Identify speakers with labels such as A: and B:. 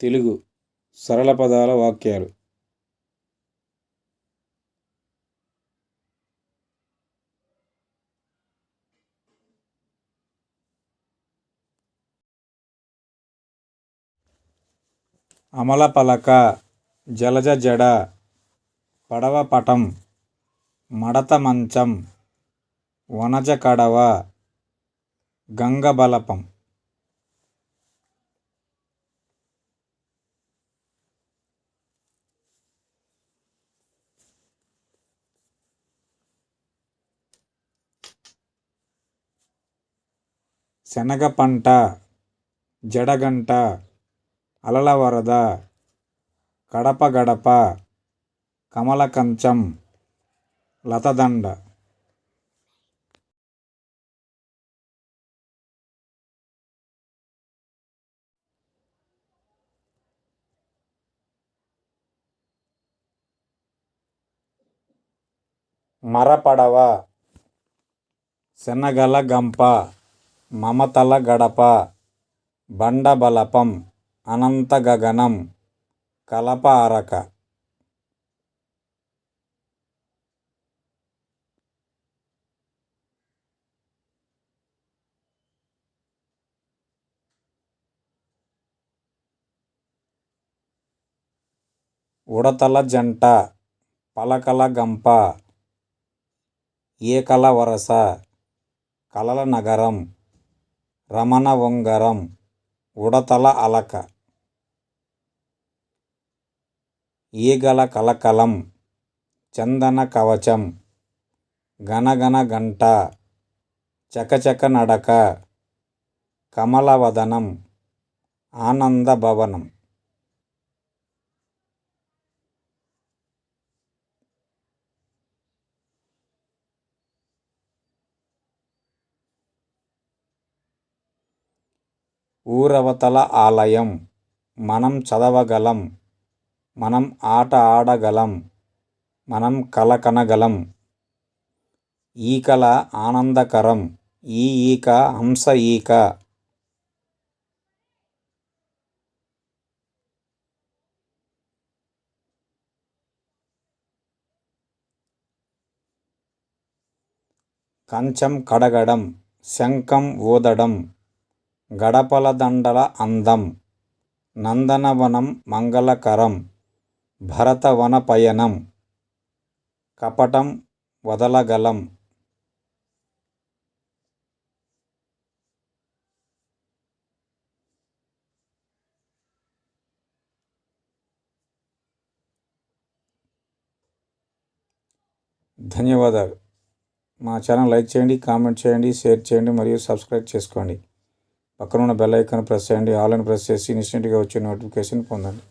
A: తెలుగు సరళ పదాల వాక్యాలు. అమల పలక జలజ జడ పడవ పటం మడత మంచం వనజ కడవ గంగబలపం శనగ పంట జడగంట అలల వరద గడప గడప కమల కంచం లతదండ మరపడవ శనగల గంప మమతల గడప బండబలపం అనంత గగనం కలప అరక ఉడతల జంట పలకల గంప ఏకల వరస కలల నగరం. రమణ ఉంగరం ఉడతల అలక. ఈగల కలకలం చందన కవచం గణగణ గంట చకచక నడక కమలవదనం ఆనంద భవనం. ఊరవతల ఆలయం. మనం చదవగలం. మనం ఆట ఆడగలం. మనం కల కనగలం. ఈకల ఆనందకరం. ఈ ఈక హంస ఈక. కంచం కడగడం. శంఖం ఊదడం. గడపల దండల అందం నందనవనం మంగళకరం భరతవన పయనం కపటం వదలగలం. ధన్యవాదాలు. మా ఛానల్ లైక్ చేయండి కామెంట్ చేయండి షేర్ చేయండి మరియు సబ్స్క్రైబ్ చేసుకోండి. పక్కన ఉన్న బెల్ ఐకాన్ ప్రెస్ చేయండి ఆల్ అని ప్రెస్ చేసి ఇన్స్టెంట్గా వచ్చే నోటిఫికేషన్ పొందండి.